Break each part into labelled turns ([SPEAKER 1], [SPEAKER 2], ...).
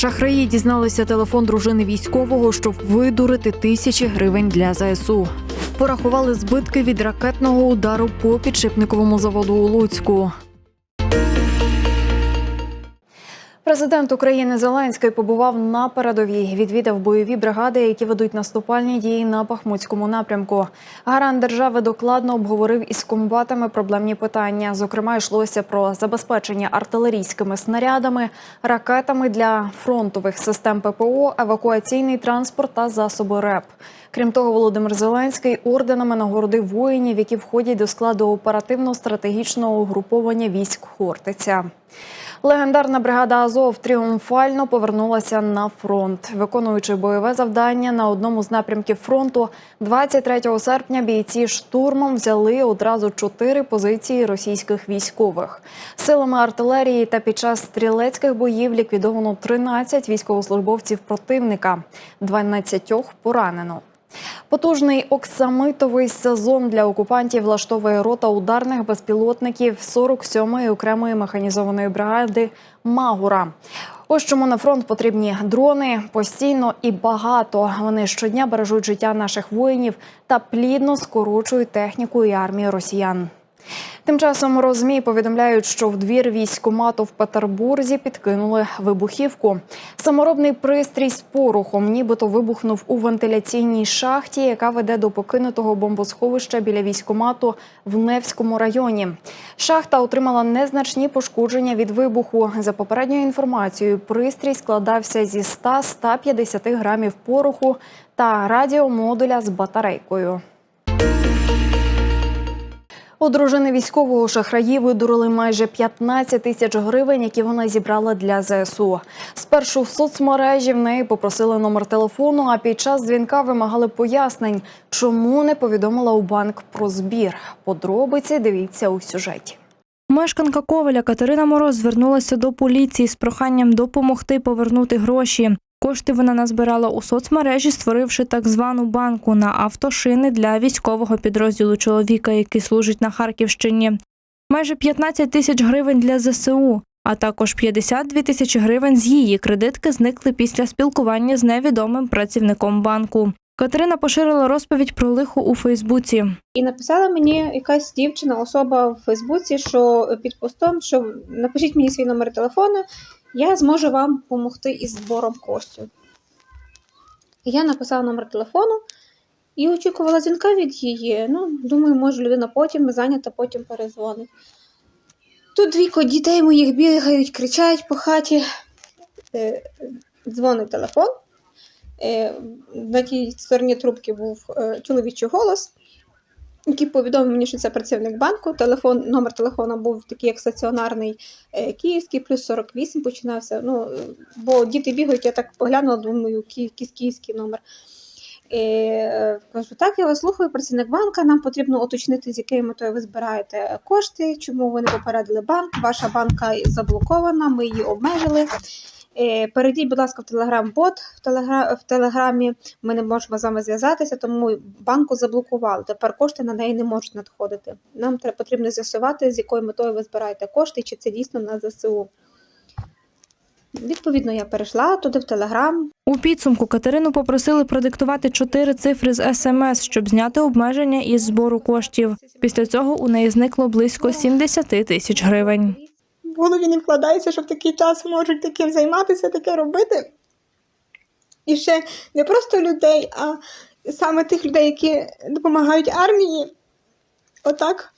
[SPEAKER 1] Шахраї дізналися телефон дружини військового, щоб видурити тисячі гривень для ЗСУ. Порахували збитки від ракетного удару по підшипниковому заводу у Луцьку. Президент України Зеленський побував на передовій. Відвідав бойові бригади, які ведуть наступальні дії на Бахмутському напрямку. Гарант держави докладно обговорив із комбатами проблемні питання. Зокрема, йшлося про забезпечення артилерійськими снарядами, ракетами для фронтових систем ППО, евакуаційний транспорт та засоби РЕП. Крім того, Володимир Зеленський орденами нагородив воїнів, які входять до складу оперативно-стратегічного угруповання військ Хортиця. Легендарна бригада Азов тріумфально повернулася на фронт, виконуючи бойове завдання на одному з напрямків фронту. 23 серпня бійці штурмом взяли одразу чотири позиції російських військових. Силами артилерії та під час стрілецьких боїв ліквідовано 13 військовослужбовців противника, 12 поранено. Потужний оксамитовий сезон для окупантів влаштовує рота ударних безпілотників 47-ї окремої механізованої бригади Магура. Ось чому на фронт потрібні дрони постійно і багато. Вони щодня бережуть життя наших воїнів та плідно скорочують техніку і армію росіян. Тим часом розмі повідомляють, що в двір військкомату в Петербурзі підкинули вибухівку. Саморобний пристрій з порохом, нібито вибухнув у вентиляційній шахті, яка веде до покинутого бомбосховища біля військкомату в Невському районі. Шахта отримала незначні пошкодження від вибуху. За попередньою інформацією, пристрій складався зі 100-150 грамів пороху та радіомодуля з батарейкою. У дружини військового шахраї видурили майже 15 тисяч гривень, які вона зібрала для ЗСУ. Спершу в соцмережі в неї попросили номер телефону, а під час дзвінка вимагали пояснень, чому не повідомила у банк про збір. Подробиці дивіться у сюжеті.
[SPEAKER 2] Мешканка Ковеля Катерина Мороз звернулася до поліції з проханням допомогти повернути гроші. Кошти вона назбирала у соцмережі, створивши так звану банку на автошини для військового підрозділу чоловіка, який служить на Харківщині. Майже 15 тисяч гривень для ЗСУ, а також 52 тисячі гривень з її кредитки зникли після спілкування з невідомим працівником банку. Катерина поширила розповідь про лихо у Фейсбуці.
[SPEAKER 3] І написала мені якась дівчина, особа в Фейсбуці, що під постом, що напишіть мені свій номер телефону, я зможу вам допомогти із збором коштів. Я написала номер телефону і очікувала дзвінка від її. Ну, думаю, може людина потім зайнята, потім перезвонить. Тут двійко дітей моїх бігають, кричать по хаті. Е, Дзвонить телефон. Е, На тій стороні трубки був е, чоловічий голос, який повідомив мені, що це працівник банку. Телефон, номер телефону був такий, як стаціонарний е, київський, плюс 48 починався. Ну, е, бо діти бігають, я так поглянула, думаю, ки- якийсь київський номер. Е, кажу, так, я вас слухаю, працівник банка. Нам потрібно уточнити, з якою метою ви збираєте кошти, чому ви не попередили банк. Ваша банка заблокована, ми її обмежили. Е, Перейдіть, будь ласка, в телеграм-бот в, телегра... в телеграмі. Ми не можемо з вами зв'язатися, тому банку заблокували. Тепер кошти на неї не можуть надходити. Нам потрібно з'ясувати, з якою метою ви збираєте кошти, чи це дійсно на ЗСУ. Відповідно, я перейшла туди в телеграм,
[SPEAKER 2] У підсумку Катерину попросили продиктувати чотири цифри з смс, щоб зняти обмеження із збору коштів. Після цього у неї зникло близько 70 тисяч гривень.
[SPEAKER 3] В голові не вкладається, що в такий час можуть таким займатися, таке робити. І ще не просто людей, а саме тих людей, які допомагають армії, отак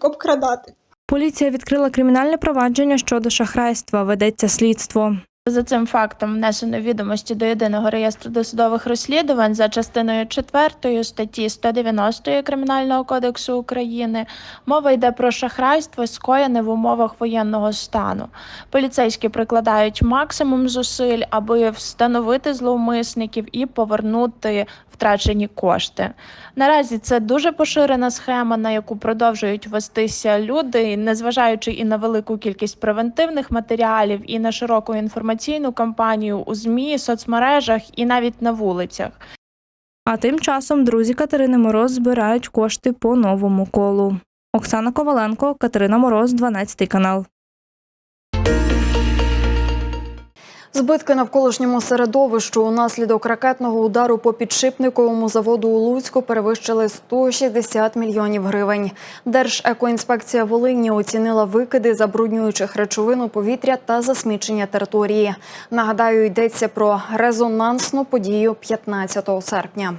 [SPEAKER 3] обкрадати.
[SPEAKER 2] Поліція відкрила кримінальне провадження щодо шахрайства. Ведеться слідство.
[SPEAKER 4] За цим фактом внесено відомості до єдиного реєстру досудових розслідувань за частиною 4 статті 190 Кримінального кодексу України. Мова йде про шахрайство, скоєне в умовах воєнного стану. Поліцейські прикладають максимум зусиль, аби встановити зловмисників і повернути втрачені кошти. Наразі це дуже поширена схема, на яку продовжують вестися люди, незважаючи і на велику кількість превентивних матеріалів, і на широку інформаційну кампанію у ЗМІ, соцмережах і навіть на вулицях.
[SPEAKER 2] А тим часом друзі Катерини Мороз збирають кошти по новому колу. Оксана Коваленко, Катерина Мороз, 12 канал.
[SPEAKER 1] Збитки навколишньому середовищу унаслідок ракетного удару по підшипниковому заводу у Луцьку перевищили 160 мільйонів гривень. Держекоінспекція Волині оцінила викиди забруднюючих речовин у повітря та засмічення території. Нагадаю, йдеться про резонансну подію 15 серпня.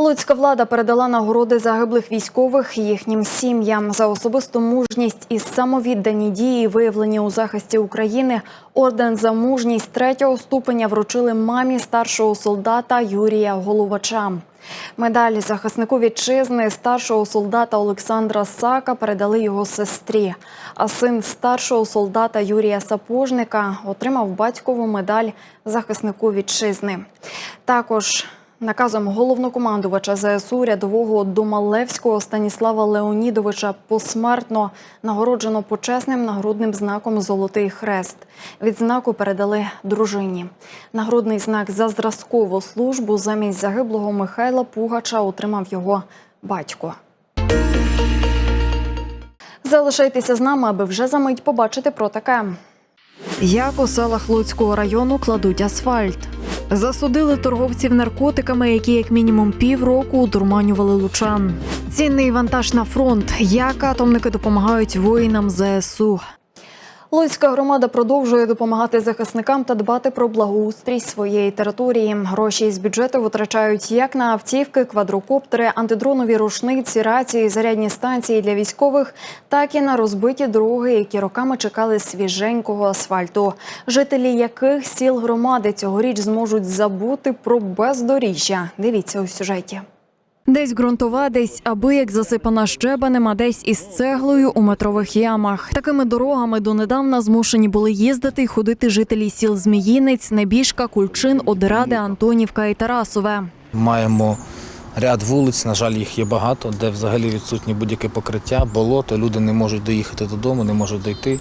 [SPEAKER 1] Луцька влада передала нагороди загиблих військових їхнім сім'ям за особисту мужність і самовіддані дії, виявлені у захисті України. Орден за мужність третього ступеня вручили мамі старшого солдата Юрія Головача. Медаль захиснику вітчизни старшого солдата Олександра Сака передали його сестрі. А син старшого солдата Юрія Сапожника отримав батькову медаль захиснику вітчизни. Також Наказом головнокомандувача ЗСУ рядового Домалевського Станіслава Леонідовича посмертно нагороджено почесним нагрудним знаком Золотий хрест. Відзнаку передали дружині. Нагрудний знак за зразкову службу замість загиблого Михайла Пугача отримав його батько. Залишайтеся з нами, аби вже за мить побачити про таке. Як у селах Луцького району кладуть асфальт. Засудили торговців наркотиками, які як мінімум півроку дурманювали лучан. Цінний вантаж на фронт. Як атомники допомагають воїнам ЗСУ. Луцька громада продовжує допомагати захисникам та дбати про благоустрій своєї території. Гроші з бюджету витрачають як на автівки, квадрокоптери, антидронові рушниці, рації, зарядні станції для військових, так і на розбиті дороги, які роками чекали свіженького асфальту. Жителі яких сіл громади цьогоріч зможуть забути про бездоріжжя. Дивіться у сюжеті. Десь ґрунтова, десь аби як засипана щебенем, а десь із цеглою у метрових ямах. Такими дорогами донедавна змушені були їздити й ходити жителі сіл Зміїнець, Небіжка, Кульчин, Одеради, Антонівка і Тарасове.
[SPEAKER 5] Маємо ряд вулиць, на жаль, їх є багато, де взагалі відсутні будь-яке покриття, болото, люди не можуть доїхати додому, не можуть дойти.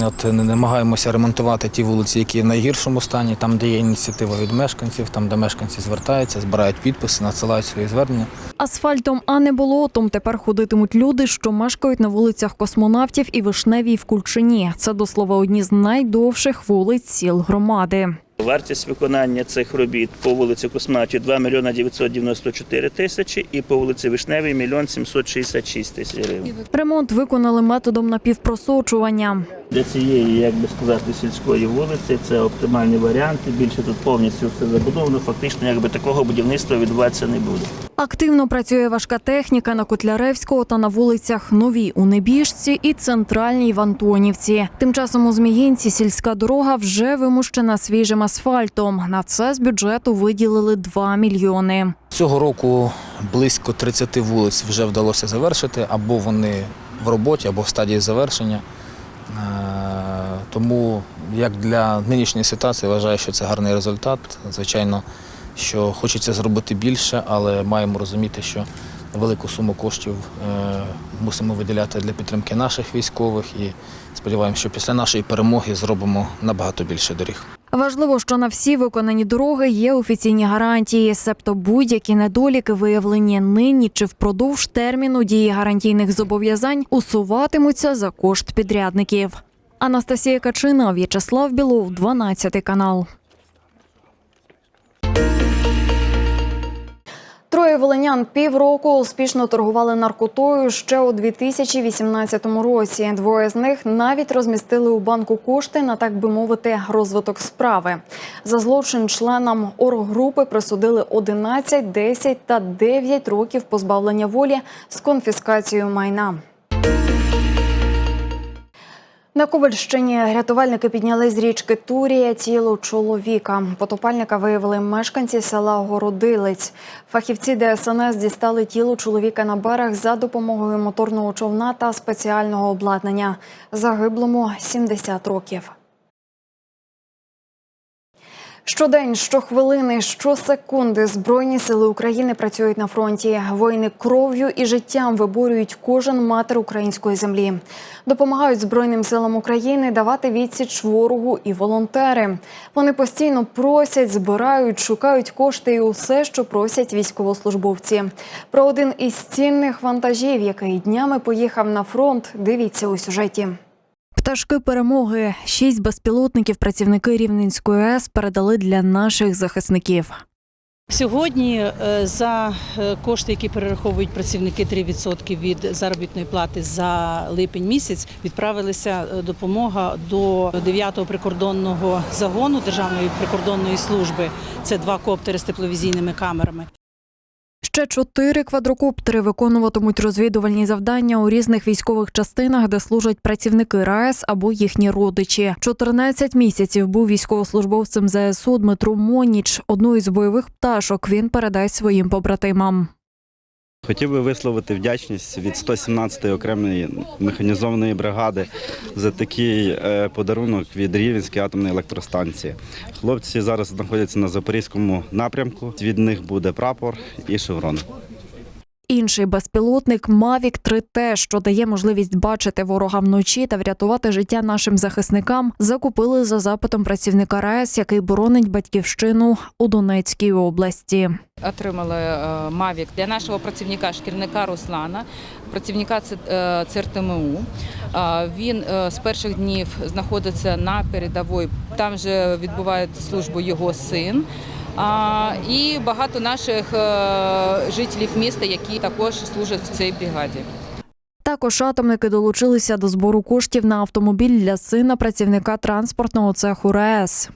[SPEAKER 5] От намагаємося ремонтувати ті вулиці, які в найгіршому стані, там, де є ініціатива від мешканців, там, де мешканці звертаються, збирають підписи, надсилають свої звернення.
[SPEAKER 1] Асфальтом, а не болотом тепер ходитимуть люди, що мешкають на вулицях космонавтів і Вишневій в Кульчині. Це до слова одні з найдовших вулиць сіл громади.
[SPEAKER 6] Вартість виконання цих робіт по вулиці Косматів 2 мільйона 994 тисячі і по вулиці Вишневій 1 мільйон 766 тисяч гривень.
[SPEAKER 1] Ремонт виконали методом напівпросочування.
[SPEAKER 6] Для цієї, як би сказати, сільської вулиці це оптимальні варіанти. Більше тут повністю все забудовано. Фактично, якби такого будівництва відбуватися не буде.
[SPEAKER 1] Активно працює важка техніка на Котляревського та на вулицях Новій у Небіжці і центральній в Антонівці. Тим часом у Зміїнці сільська дорога вже вимущена свіжим асфальтом. На це з бюджету виділили 2 мільйони.
[SPEAKER 5] Цього року близько 30 вулиць вже вдалося завершити, або вони в роботі, або в стадії завершення. Е, Тому як для нинішньої ситуації вважаю, що це гарний результат. Звичайно, що хочеться зробити більше, але маємо розуміти, що велику суму коштів е, мусимо виділяти для підтримки наших військових і сподіваємося, що після нашої перемоги зробимо набагато більше доріг.
[SPEAKER 1] Важливо, що на всі виконані дороги є офіційні гарантії, себто будь-які недоліки, виявлені нині чи впродовж терміну дії гарантійних зобов'язань, усуватимуться за кошт підрядників. Анастасія Качина, В'ячеслав Білов, 12 канал. Троє волинян півроку успішно торгували наркотою ще у 2018 році. Двоє з них навіть розмістили у банку кошти на так би мовити розвиток справи. За злочин членам оргрупи присудили 11, 10 та 9 років позбавлення волі з конфіскацією майна. На Ковальщині рятувальники підняли з річки Турія тіло чоловіка. Потопальника виявили мешканці села Городилець. Фахівці ДСНС дістали тіло чоловіка на берег за допомогою моторного човна та спеціального обладнання. Загиблому 70 років. Щодень, щохвилини, щосекунди Збройні сили України працюють на фронті. Воїни кров'ю і життям виборюють кожен матер української землі. Допомагають Збройним силам України давати відсіч ворогу і волонтери. Вони постійно просять, збирають, шукають кошти і усе, що просять військовослужбовці. Про один із цінних вантажів, який днями поїхав на фронт, дивіться у сюжеті. Пташки перемоги. Шість безпілотників працівники Рівненської АЕС передали для наших захисників.
[SPEAKER 7] Сьогодні е, за е, кошти, які перераховують працівники 3% від заробітної плати за липень місяць, відправилася е, допомога до 9-го прикордонного загону Державної прикордонної служби. Це два коптери з тепловізійними камерами.
[SPEAKER 1] Ще чотири квадрокоптери виконуватимуть розвідувальні завдання у різних військових частинах, де служать працівники РАЕС або їхні родичі. 14 місяців був військовослужбовцем ЗСУ Дмитро Моніч. Одну із бойових пташок він передасть своїм побратимам.
[SPEAKER 8] Хотів би висловити вдячність від 117-ї окремої механізованої бригади за такий е, подарунок від Рівенської атомної електростанції. Хлопці зараз знаходяться на запорізькому напрямку. Від них буде прапор і шеврон.
[SPEAKER 1] Інший безпілотник Mavic 3T, що дає можливість бачити ворога вночі та врятувати життя нашим захисникам, закупили за запитом працівника РАЕС, який боронить батьківщину у Донецькій області.
[SPEAKER 9] Отримали е, Мавік для нашого працівника шкільника Руслана, працівника Ц- е, ЦРТМУ. Е, Він е, з перших днів знаходиться на передовій. Там же відбуває службу його син. І багато наших е, жителів міста, які також служать в цій бригаді.
[SPEAKER 1] Також атомники долучилися до збору коштів на автомобіль для сина працівника транспортного цеху РАЕС.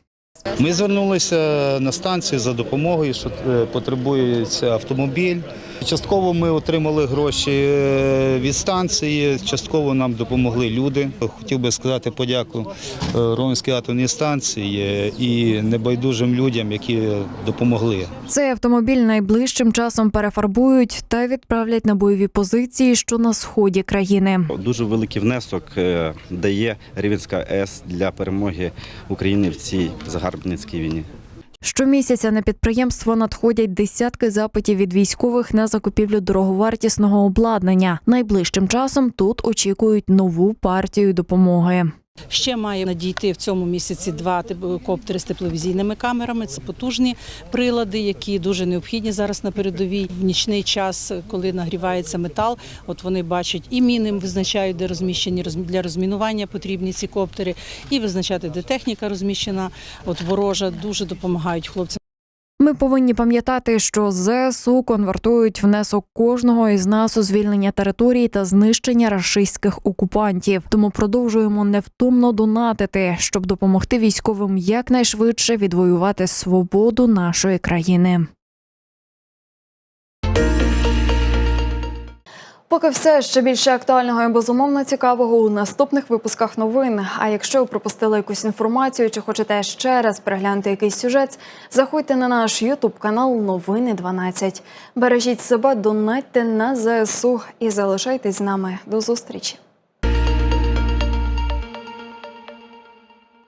[SPEAKER 10] Ми звернулися на станцію за допомогою, що е, потребується автомобіль. Частково ми отримали гроші е, від станції, частково нам допомогли люди. Хотів би сказати подяку е, Ромській атомній станції е, і небайдужим людям, які допомогли.
[SPEAKER 1] Цей автомобіль найближчим часом перефарбують та відправлять на бойові позиції, що на сході країни.
[SPEAKER 8] Дуже великий внесок дає Рівенська АЕС для перемоги України в цій загарбницькій війні.
[SPEAKER 1] Щомісяця на підприємство надходять десятки запитів від військових на закупівлю дороговартісного обладнання. Найближчим часом тут очікують нову партію допомоги.
[SPEAKER 7] Ще має надійти в цьому місяці два коптери з тепловізійними камерами. Це потужні прилади, які дуже необхідні зараз на передовій. В нічний час, коли нагрівається метал, от вони бачать і міни визначають, де розміщені розмі- для розмінування потрібні ці коптери, і визначати, де техніка розміщена. От ворожа дуже допомагають хлопцям.
[SPEAKER 1] Ми повинні пам'ятати, що ЗСУ конвертують внесок кожного із нас у звільнення територій та знищення рашистських окупантів. Тому продовжуємо невтомно донатити, щоб допомогти військовим якнайшвидше відвоювати свободу нашої країни. Поки все ще більше актуального і безумовно цікавого у наступних випусках новин. А якщо ви пропустили якусь інформацію чи хочете ще раз переглянути якийсь сюжет, заходьте на наш Ютуб канал Новини 12. Бережіть себе, донатьте на ЗСУ і залишайтесь з нами. До зустрічі.